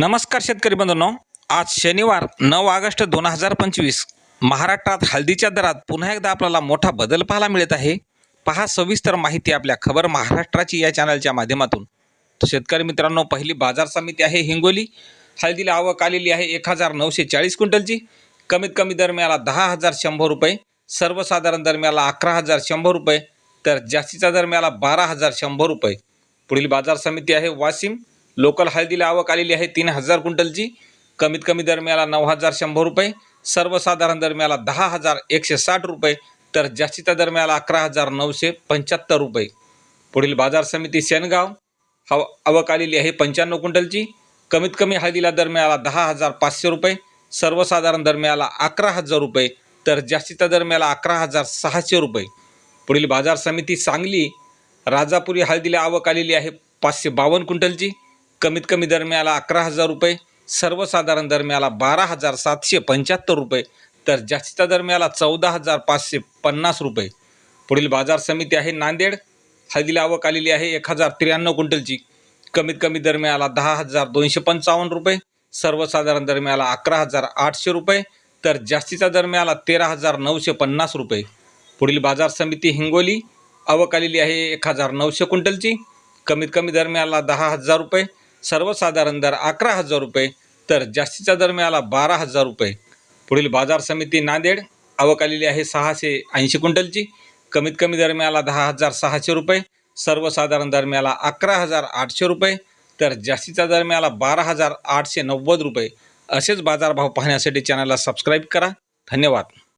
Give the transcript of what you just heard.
नमस्कार शेतकरी बंधूंनो. आज शनिवार नऊ ऑगस्ट दोन हजार पंचवीस. महाराष्ट्रात हळदीच्या दरात पुन्हा एकदा आपल्याला मोठा बदल पाहायला मिळत आहे. पहा सविस्तर माहिती आपल्या खबर महाराष्ट्राची या चॅनलच्या माध्यमातून. तर शेतकरी मित्रांनो पहिली बाजार समिती आहे हिंगोली. हळदीला आवक आलेली आहे एक हजार नऊशे चाळीस क्विंटलची. कमीत कमी दरम्याला दहा हजार शंभर रुपये. सर्वसाधारण दरम्याला अकरा हजार शंभर रुपये. तर जास्तीचा दरम्याला बारा हजार शंभर रुपये. पुढील बाजार समिती आहे वाशिम. लोकल हळदीला आवक आलेली आहे तीन हजार क्विंटलची. कमीत कमी दरम्याला नऊ हजार शंभर रुपये. सर्वसाधारण दरम्याला दहा हजार एकशे साठ रुपये. तर जास्तीच्या दरम्याला अकरा हजार नऊशे पंच्याहत्तर रुपये. पुढील बाजार समिती शेनगाव. हव आवक आलेली आहे पंच्याण्णव क्विंटलची. कमीत कमी हळदीला दरम्याला दहा हजार पाचशे रुपये. सर्वसाधारण दरम्याला अकरा हजार रुपये. तर जास्तीच्या दरम्याला अकरा हजार सहाशे रुपये. पुढील बाजार समिती सांगली. राजापुरी हळदीला आवक आलेली आहे पाचशे बावन्न क्विंटलची. कमीत कमी दरम्याला अकरा हजार रुपये सर्वसाधारण दरम्याला बारा हजार सातशे पंच्याहत्तर रुपये तर जास्तीच्या दरम्याला चौदा हजार पाचशे पन्नास रुपये. पुढील बाजार समिती आहे नांदेड. हळदीला आवक आलेली आहे एक हजार त्र्याण्णव क्विंटलची. कमीत कमी दरम्याला दहा हजार दोनशे पंचावन्न रुपये सर्वसाधारण दरम्याला अकरा हजार आठशे रुपये तर जास्तीच्या दरम्याला तेरा हजार नऊशे पन्नास रुपये. पुढील बाजार समिती हिंगोली. आवक आलेली आहे एक हजार नऊशे क्विंटलची. कमीत कमी दरम्याला दहा हजार रुपये सर्वसाधारण दर अकरा हजार रुपये तर जास्तीच्या दरम्याला बारा हजार रुपये. पुढील बाजार समिती नांदेड आवक आलेली आहे सहाशे ऐंशी क्विंटलची. कमीत कमी दरम्याला दहा हजार सहाशे रुपये सर्वसाधारण दरम्याला अकरा हजार आठशे रुपये तर जास्तीच्या दरम्याला बारा हजार आठशे नव्वद रुपये. असेच बाजारभाव पाहण्यासाठी चॅनलला सबस्क्राईब करा. धन्यवाद.